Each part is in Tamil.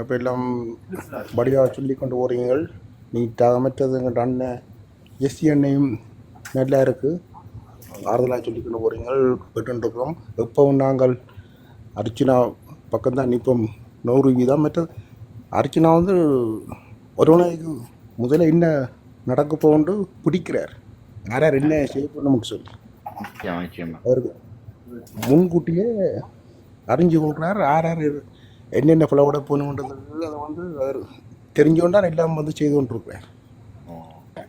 அப்போ எல்லாம் வடிவாக சொல்லி கொண்டு போகிறீங்கள் நீட்டாக எங்கள் அண்ணன் எஸ்சி அண்ணையும் நல்லா இருக்குது ஆறுதலாக சொல்லி கொண்டு போகிறீங்கள் கேட்டுருக்கோம் எப்பவும் நாங்கள் அர்ச்சனா பக்கம்தான் நிற்போம். நூறு வீதம் மற்றது அர்ச்சனா வந்து ஒரு நாளைக்கு முதல்ல என்ன நடக்க போகுண்டு பிடிக்கிறார். யார் யார் என்ன செய்ய நமக்கு சொல்லி. அவருக்கு முன்கூட்டியே அறிஞ்சு கொள்கிறார் யார் யார் என்னென்ன ஃப்ளவோட போகணுன்றது அதை வந்து அவர் தெரிஞ்சோண்டான் எல்லாம் வந்து செய்து கொண்டிருக்கிறார்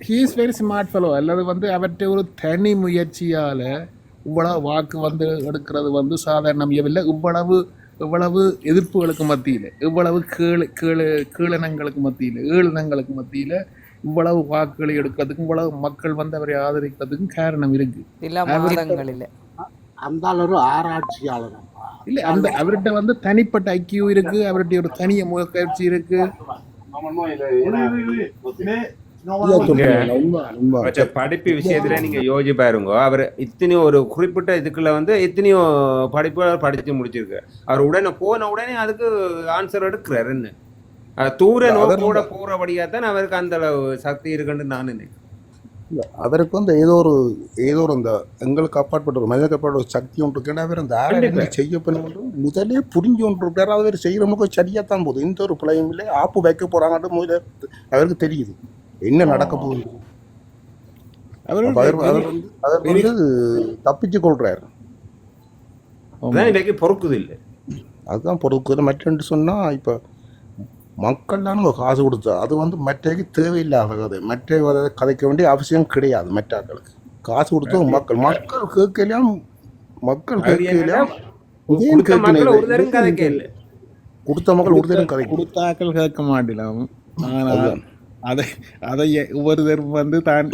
he is very smart fellow அல்லது வந்து அவற்றை ஒரு தனி முயற்சியால் இவ்வளவு வாக்கு வந்து எடுக்கிறது வந்து சாதாரணம் இல்லை இவ்வளவு இவ்வளவு எதிர்ப்புகளுக்கு மத்தியில் இவ்வளவு கீழ் கீழ் கீழினங்களுக்கு மத்தியில் ஈழினங்களுக்கு மத்தியில் இவ்வளவு வாக்குகளை எடுக்கிறதுக்கும் இவ்வளவு மக்கள் வந்து அவரை ஆதரிக்கிறதுக்கும் காரணம் இருக்கு. அந்த ஒரு ஆராய்ச்சியாளர். இல்லை அந்த அவர்கிட்ட வந்து தனிப்பட்ட ஐக்கியம் இருக்கு அவர்கிட்ட ஒரு தனிய முயற்சி இருக்கு. படிப்பு விஷயத்துல நீங்க யோசிச்சு பாருங்க. அவர் இத்தனையோ ஒரு குறிப்பிட்ட இதுக்குள்ள வந்து எத்தனையோ படிப்பு படிச்சு முடிச்சிருக்கு. அவர் உடனே போன உடனே அதுக்கு ஆன்சர் எடுக்கிறார் என்ன? அது தூர நோக்கோட போறபடியா தான் அவருக்கு அந்த அளவு சக்தி இருக்குன்னு நான் நினைக்கிறேன். அவருக்கு வந்து ஏதோ ஒரு ஏதோ ஒரு அந்த எங்களுக்கு அப்பாற்பட்ட ஒரு மனிதனுக்கு அப்பாற்பட்ட ஒரு சக்தி ஒன்று இருக்குன்னா அவர் அந்த ஆராய்ச்சி செய்ய பண்ணும் முதலே புரிஞ்சு ஒன்று இருக்காரு. அவர் செய்கிற முகம் சரியாக தான் போகுது. எந்த ஒரு பிள்ளையும் இல்லை ஆப்பு வைக்க போகிறாங்கன்ட்டு முதல்ல அவருக்கு தெரியுது. என்ன நடக்க போகுது? அவர் அவர் வந்து அவர் வந்து தப்பிச்சு இன்னைக்கு பொறுக்குது இல்லை. அதுதான் பொறுக்கு மற்றொன்று சொன்னால் இப்போ மக்கள்லாம் நம்ம காசு கொடுத்தா அது வந்து மற்றக்கு தேவையில்லாத மற்ற அதை கதைக்க வேண்டிய அவசியம் கிடையாது மற்றாக்களுக்கு காசு கொடுத்தது மக்கள். மக்கள் கேட்கலையாம். மக்கள் ஏன் கொடுத்த மக்கள் ஒரு தரம் கேட்கல கதைக்க இல்லை கொடுத்த மக்கள் ஒரு தரம் கதைக்கு கொடுத்தாக்கள் கேட்க மாட்டலாம். ஆனால் அதை அதை எ- ஒருத்தர் வந்து தான்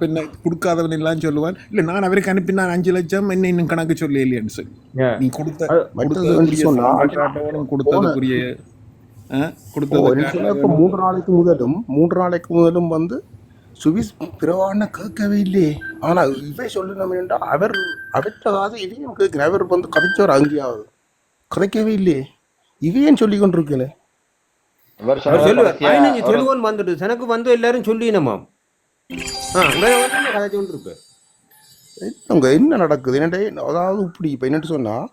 பின்ன கொடுக்காதவன் எல்லாம் சொல்லுவான். இல்ல நான் அவருக்கு அனுப்பினான் அஞ்சு லட்சம் என்ன இன்னும் கணக்கு சொல்லி இல்லையான்னு சொல்லி. நீ கொடுத்த கொடுத்ததுக்குரிய சொன்னா கொடுத்ததுக்கான மூன்று நாளைக்கு முதலும் மூன்று நாளைக்கு முதலும் வந்து சுவிஸ் பிரவான கேட்கவே இல்லையே. ஆனால் இவை சொல்லணும் என்றால் அவர் அவற்றதாவது இதையும் கேட்கிறேன் அவர் வந்து கதைச்சவர் அங்கேயாவது கதைக்கவே இல்லையே. இவையும் சொல்லி கொண்டிருக்கல. சொல்லுவோன்னு வந்துட்டு எனக்கு வந்து எல்லாரும் சொல்லினமாம். ஆ உங்களை வந்து என்ன கதை கொண்டிருப்பேன் அங்கே என்ன நடக்குது? என்னடே அதாவது இப்படி இப்போ என்னட்டு சொன்னால்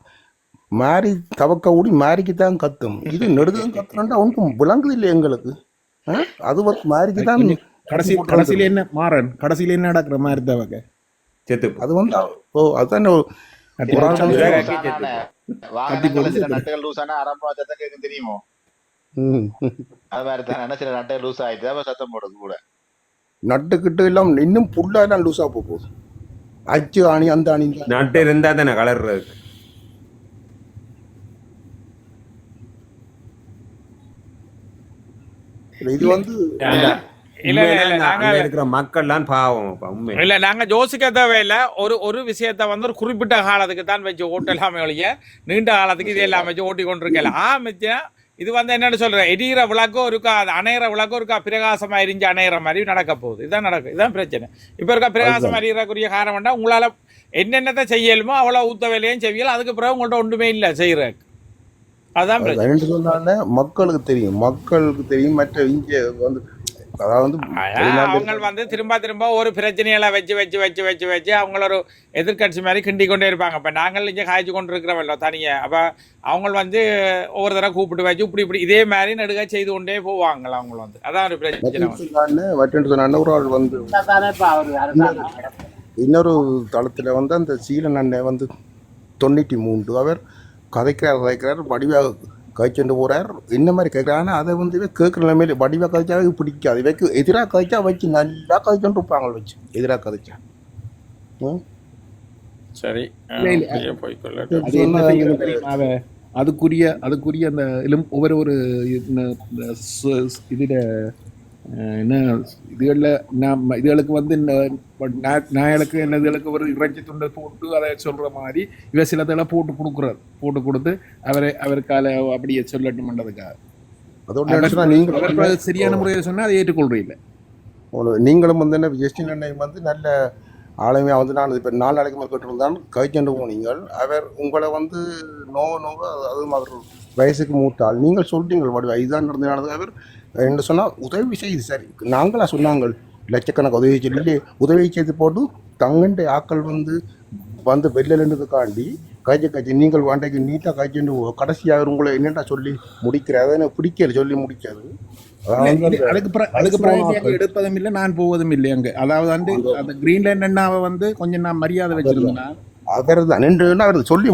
மாறி தவக்க ஓடி மாறிக்கு தான் கத்தும். இது நெடுதான் கத்துறா ஒன்றும் விளங்குது இல்லை எங்களுக்கு? அது வந்து மாறிக்கு தான் கடைசி கடைசியில என்ன? மாறன். கடைசியில என்ன நடக்கிற மாதிரி தவக்க? செத்து அது வந்து ஓ அதுதான் லூஸ் தெரியுமோ. அது மாதிரி தான். சில நட்டுகள் லூஸ் அப்ப சத்தம் போடுறது கூட. நட்டுக்கிட்டு எல்லாம் இன்னும் புல்லா எல்லாம் லூஸாக போகுது. அச்சு ஆணி அந்த ஆணி. நட்டு இருந்தா தானே கலர்றதுக்கு இது வந்து இல்ல, இல்ல, நாங்க- இருக்கிற மக்கள்லாம் பாவம் அப்பா, உண்மை. இல்ல நாங்க யோசிக்க தேவையில்ல ஒரு ஒரு விஷயத்த வந்து ஒரு குறிப்பிட்ட காலத்துக்கு தான் வச்சு ஓட்டு எல்லாமே ஒழிய நீண்ட காலத்துக்கு இது எல்லாம் வச்சு ஓட்டி கொண்டிருக்கல. ஆமிச்சா இது வந்து என்னன்னு சொல்றேன் எரியிற விளக்கம் இருக்கா அது அணையிற விளக்கம் இருக்கா பிரகாசமா எரிஞ்சு அணையிற மாதிரி நடக்க போகுது. இதான் நடக்கும் இதான் பிரச்சனை. இப்ப இருக்க பிரகாசம் எரியறக்குரிய காரணம்னா உங்களால என்னென்னத்தை செய்யலுமோ அவ்வளவு ஊத்த வேலையும் செய்யலாம் அதுக்கு பிறகு உங்கள்ட்ட ஒன்றுமே இல்லை செய்யறதுக்கு. அதான் சொன்னாலே மக்களுக்கு தெரியும். மக்களுக்கு தெரியும். மற்ற இங்கே வந்து அதாவது அவங்க வந்து திரும்ப திரும்ப ஒரு பிரச்சனைகளை வச்சு வச்சு வச்சு வச்சு வச்சு அவங்கள ஒரு எதிர்க்கட்சி மாதிரி கிண்டி கொண்டே இருப்பாங்க. இப்போ நாங்கள் இங்கே காய்ச்சி கொண்டு இருக்கிறவல்ல தனியாக அப்போ அவங்க வந்து ஒவ்வொரு தடவை கூப்பிட்டு வச்சு இப்படி இப்படி இதே மாதிரி நடுக செய்து கொண்டே போவாங்களா அவங்க வந்து. அதான் ஒரு பிரச்சனை. மற்ற வந்து. சொன்னாலே மற்ற சொன்ன ஒரு ஆள் வந்து இன்னொரு தளத்தில் வந்து அந்த சீலன் அண்ணன் வந்து தொண்ணூற்றி மூன்று. அவர் கதைக்கிறார் கதைக்கிறார் வடிவாக கதைச்சுட்டு போகிறார் இந்த மாதிரி கேட்குறாரு ஆனால் அதை வந்து கேட்குற நிலைமையில வடிவாக கதைச்சா அவருக்கு பிடிக்காது. வைக்க எதிராக கதைச்சா வச்சு நல்லா கதைச்சுட்டு இருப்பாங்க வச்சு. எதிராக கதைச்சா? சரி? அதுக்குரிய அதுக்குரிய அந்த ஒவ்வொரு ஒரு இதுல என்ன இதுகளில் நம்ம இதுகளுக்கு வந்து நாயலுக்கு என்ன இதுகளுக்கு ஒரு இறைச்சி துண்டை போட்டு அதை சொல்ற மாதிரி இவ சிலதெல்லாம் போட்டு கொடுக்குறாரு. போட்டு கொடுத்து அவரை அவருக்கால அப்படியே சொல்லட்டும்ன்றதுக்காக. சரியான முறையில் சொன்னா அதை ஏற்றுக்கொள்றீங்க. நீங்களும் வந்து என்ன விஜயஸ்டின் அண்ணன் வந்து நல்ல ஆளுமே வந்து நான் இப்போ நாலு நாளைக்கு மேல் கேட்டிருந்தான் கைச்சென்று போனீங்கள் அவர் உங்களை வந்து நோ நோவ அதுவும் அவர் வயசுக்கு மூத்தாள் நீங்கள் வடிவா இதுதான் நடந்தது அவர் என்று சொன்னால் உதவி செய்து சரி நாங்களா சொன்னாங்க லட்சக்கணக்கு உதவி செய்து இல்லை உதவி செய்து போட்டு தங்கண்ட ஆக்கள் வந்து வந்து வெளிலன்றதுக்காண்டி காய்ச்சி காய்ச்சி நீங்கள் வாண்டைக்கு நீட்டாக காய்ச்சிட்டு கடைசியாக உங்களை என்னடா சொல்லி முடிக்கிற அதை பிடிக்கல சொல்லி முடிக்காது அதுக்கு அதுக்கு பிறகு எடுப்பதும் இல்லை நான் போவதும் இல்லை அங்க. அதாவது வந்து அந்த கிரீன்லேண்ட் அண்ணாவை வந்து கொஞ்சம் நான் மரியாதை வச்சிருந்தேன் அவர் தான் நின்று அவர் சொல்லி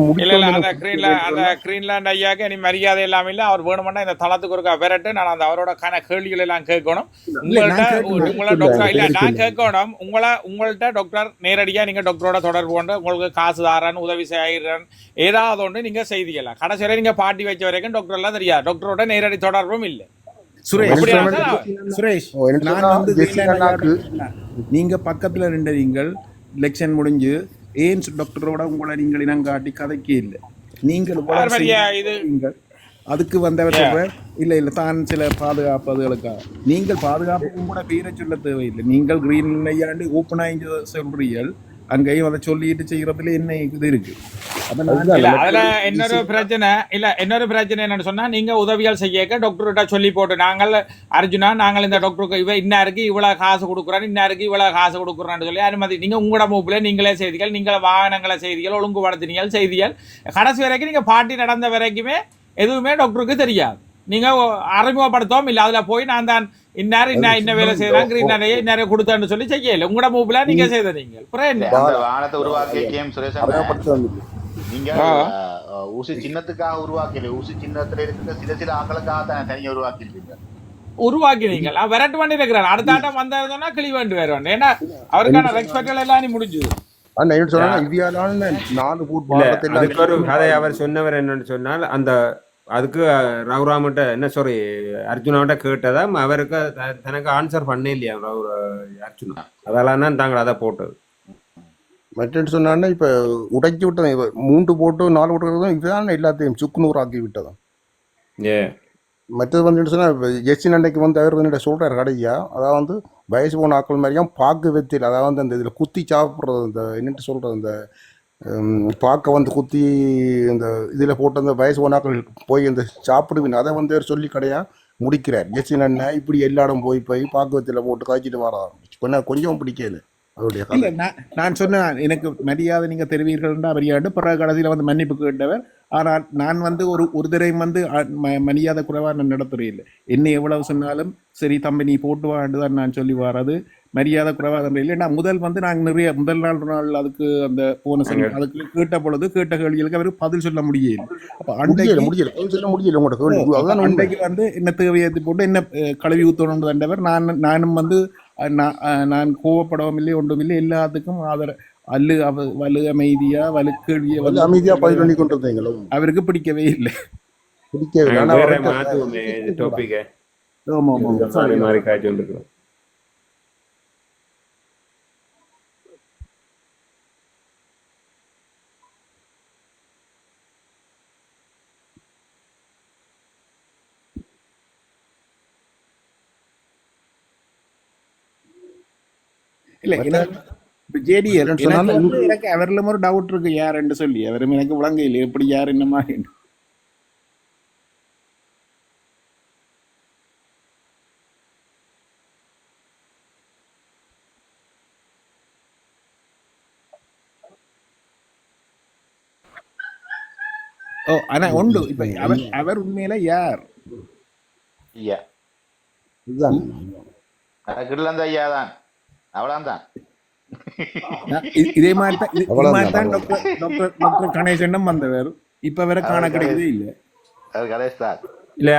ஐயாக்கு இனி மரியாதை இல்லாம இல்ல அவர் வேணுமென்னா இந்த தளத்துக்கு ஒருக்கா விரட்டு. நான் அந்த அவரோட கன கேள்விகள் எல்லாம் கேட்கணும். உங்கள்ட்ட. உங்களை டாக்டர் இல்ல நான் கேட்கணும். உங்களை உங்கள்ட்ட டாக்டர் நேரடியா நீங்க டாக்டரோட தொடர்பு கொண்டு உங்களுக்கு காசு தாரன் உதவி செய்கிறன். ஏதாவது ஒன்று நீங்க செய்திக்கலாம். கடைசி வரை நீங்க பாட்டி வச்ச வரைக்கும் டாக்டர் எல்லாம் தெரியாது. டாக்டரோட நேரடி தொடர்பும் இல்ல. சுரேஷ் சுரேஷ் நீங்க பக்கத்துல நின்ற நீங்கள் எலெக்ஷன் முடிஞ்சு ஏன்ஸ் டாக்டரோட உங்களை நீங்கள் இனங்காட்டி கதைக்கே இல்லை நீங்கள். அதுக்கு வந்தவர் சொல்ற இல்ல இல்ல தான் சில பாதுகாப்பதுகளுக்காக நீங்கள் பாதுகாப்பு கூட பேரை சொல்ல தேவையில்லை. நீங்கள் கிரீன் ஐயாண்டு ஓப்பன் ஆகி சொல்றீர்கள். அங்கேயும் அதை சொல்லிட்டு செய்யறதுல என்ன இது இருக்கு? அதுல இன்னொரு பிரச்சனை இல்ல இன்னொரு பிரச்சனை என்னன்னு சொன்னா நீங்க உதவியால் செய்யக்க டாக்டர்கிட்ட சொல்லி போட்டு நாங்கள் அர்ஜுனா நாங்கள் இந்த டாக்டருக்கு இவ இன்னாருக்கு இவ்வளவு காசு கொடுக்குறோம் இன்னாருக்கு இவ்வளவு காசு கொடுக்குறோம்னு சொல்லி அனுமதி நீங்க உங்களோட மூப்பில நீங்களே செய்திகள் நீங்கள வாகனங்களை செய்திகள் ஒழுங்குபடுத்தினீங்கள் செய்திகள். கடைசி வரைக்கும் நீங்க பாட்டி நடந்த வரைக்குமே எதுவுமே டாக்டருக்கு தெரியாது. நீங்க அறிமுகப்படுத்தவும் இல்ல அதுல போய் நான் தான் இன்னார் இன்ன இன்ன வேலை செய்யறாங்க இன்னாரையே இன்னாரே கொடுத்தேன்னு சொல்லி செய்யல. உங்களோட மூப்பில நீங்க செய்த நீங்கள். அப்புறம் என்ன அந்த வாகனத்தை உருவாக்கிய கேம் சுரேஷ் அண்ணா, அறிமுகப்படுத்த வந்து நீங்க ஊசி சின்னத்துக்காக உருவாக்கல. ஊசி சின்னத்துல இருக்கிற சில சில ஆக்களுக்காக தான் தனியா உருவாக்கி இருக்கீங்க உருவாக்கினீங்க அவன் விரட்டு பண்ணி இருக்கிறான் அடுத்த ஆட்டம் வந்தாருன்னா கிளி வேண்டு வருவான் ஏன்னா அவருக்கான ரெஸ்பெக்ட் எல்லாம் நீ முடிஞ்சது. அண்ணா என்ன சொன்னா இந்தியாவிலான நாலு பூட் இல்ல பாகத்தில் அதுக்கு ஒரு கதை அவர் சொன்னவர் என்னன்னு சொன்னால் அந்த அதுக்கு ரவுராமட்ட என்ன சாரி அர்ஜுனாவிட்ட கேட்டதா அவருக்கு தனக்கு ஆன்சர் பண்ணே இல்லையா ரவுர அர்ஜுனா. அதெல்லாம் தான் தாங்கள் அதை போட்டது. மற்ற சொன்னான்னா இப்போ உடைச்சி விட்டது இவ மூன்று போட்டு நாலு போட்டு இதுதான் எல்லாத்தையும் சுக்குநூறு ஆக்கி விட்டதான் ஏ. மற்றது வந்து சொன்னால் எஸ்சி அன்னைக்கு வந்து அவர் வந்து சொல்கிறார் கடையா அதாவது வந்து வயசு போன ஆக்கள் மாதிரியும் பாக்கு வெத்தில் அதாவது அந்த இதில் குத்தி சாப்பிட்றது இந்த என்னட்டு சொல்கிறது இந்த பார்க்க வந்து குத்தி இந்த இதில் போட்டு அந்த வயசு போன போய் இந்த சாப்பிடுவீங்க அதை வந்து அவர் சொல்லி கடையா முடிக்கிறார். எஸ்சி அண்ணன் இப்படி எல்லா இடம் போய் போய் பாக்குவத்தில் போட்டு காய்ச்சிட்டு வர கொஞ்சம் கொஞ்சம் பிடிக்கல அவருடைய நான் நான் சொன்னேன் எனக்கு மரியாதை நீங்கள் தெரிவீர்கள் மரியாதை பிறகு கடைசியில் வந்து மன்னிப்பு கேட்டவர். ஆனால் நான் வந்து ஒரு ஒரு தடவை வந்து ம- மரியாதை குறைவாக நான் நடத்துறே இல்லை என்ன எவ்வளவு சொன்னாலும் சரி தம்பி நீ போட்டு வாண்டு தான் நான் சொல்லி வர்றது. மரியாதை குறைவா தான் இல்லை நான் முதல் வந்து நாங்கள் நிறைய முதல் நாள் நாள் அதுக்கு அந்த போன சனி அதுக்கு கேட்ட பொழுது கேட்ட கேள்விகளுக்கு அவர் பதில் சொல்ல முடியல. அப்ப முடியல அன்றைக்கு முடியல பதில் சொல்ல முடியல உங்களோட அன்றைக்கு வந்து என்ன தேவையத்தை போட்டு என்ன கழுவி ஊத்தணும் தண்டவர் நான் நானும் வந்து நான் நான் கோவப்படவும் இல்லை ஒன்றும் இல்லை எல்லாத்துக்கும் ஆதர அல்லு அவ வலு அமைதியா வலு கேள்வியை வந்து அமைதியா பதில் பண்ணி கொண்டு இருந்தீங்களோ அவருக்கு பிடிக்கவே இல்லை. மாத்துவோமே டாபிக்க ஆமா ஆமா இல்ல சொன்னாலும் எனக்கு அவரிலும் ஒரு டவுட் இருக்கு யாருன்னு சொல்லி. அவரும் எனக்கு விளங்க இல்லை எப்படி யார் என்னமா ஓ ஆனா உண்டு. இப்ப அவர் அவர் உண்மையில யார்? ஐயா. அதுக்குள்ள அந்த ஐயா தான் அவ்வளவுதான். இதே மாதிரி தான் இது- மாதிரி தான் டாக்டர் டாக்டர் டாக்டர் கணேசனும் வந்தவர். இப்ப வேற காண கிடைக்கவே இல்லை. கணேஷ் தான். இல்ல